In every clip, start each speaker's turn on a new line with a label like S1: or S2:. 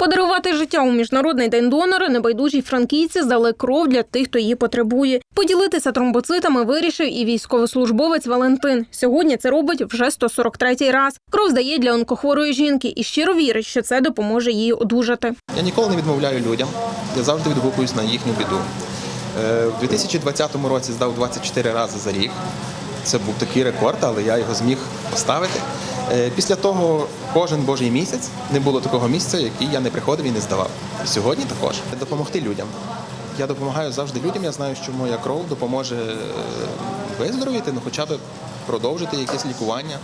S1: Подарувати життя у міжнародний день донора небайдужі франкійці здали кров для тих, хто її потребує. Поділитися тромбоцитами вирішив і військовослужбовець Валентин. Сьогодні це робить вже 143-й раз. Кров здає для онкохворої жінки і щиро вірить, що це допоможе їй одужати.
S2: Я ніколи не відмовляю людям, я завжди відгукуюсь на їхню біду. Е, У 2020 році здав 24 рази за рік. Це був такий рекорд, але я його зміг поставити. Е, Після того кожен божий місяць не було такого місця, який я не приходив і не здавав. Сьогодні також допомогти людям. Я допомагаю завжди людям. Я знаю, що моя кров допоможе е, виздоровіти, ну хоча б продовжити якесь лікування,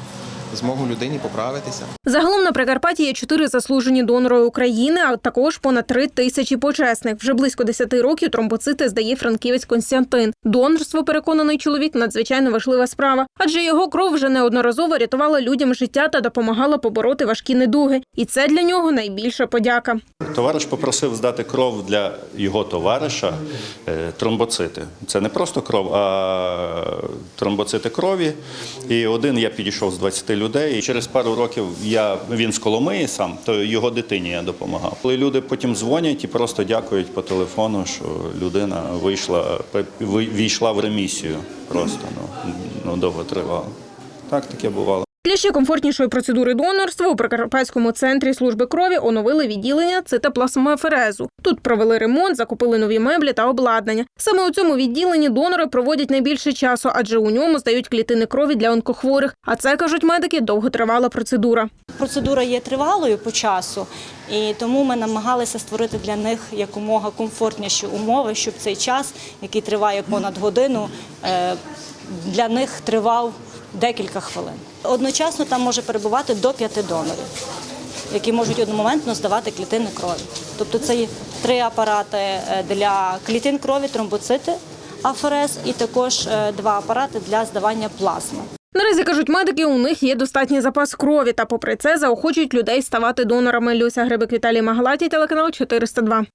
S2: змогу людині поправитися.
S1: Загалом на Прикарпатті є чотири заслужені донори України, а також понад три тисячі почесних. Вже близько 10 років тромбоцити здає франківець Константин. Донорство, переконаний чоловік, надзвичайно важлива справа, адже його кров вже неодноразово рятувала людям життя та допомагала побороти важкі недуги. І це для нього найбільша подяка.
S3: Товариш попросив здати кров для його товариша е, тромбоцити. Це не просто кров, а тромбоцити крові. І один я підійшов з 20 людей. І через пару років я він з Коломиї сам, то його дитині я допомагав. Коли люди потім дзвонять і просто дякують по телефону, що людина вийшла, ви- війшла в ремісію. Просто ну, ну довго тривало. Так таке бувало.
S1: Для ще комфортнішої процедури донорства у Прикарпатському центрі служби крові оновили відділення цитоплазмоферезу. Тут провели ремонт, закупили нові меблі та обладнання. Саме у цьому відділенні донори проводять найбільше часу, адже у ньому здають клітини крові для онкохворих. А це кажуть медики довготривала процедура.
S4: Процедура є тривалою по часу, і тому ми намагалися створити для них якомога комфортніші умови, щоб цей час, який триває понад годину, е, для них тривав декілька хвилин. Одночасно там може перебувати до п'яти донорів, які можуть одномоментно здавати клітини крові. Тобто це є три апарати е, для клітин крові, тромбоцити, аферез і також е, два апарати для здавання плазми.
S1: Наразі кажуть медики, у них є достатній запас крові, та попри це заохочують людей ставати донорами. Люся Грибик Віталій Магалаті, телеканал 402.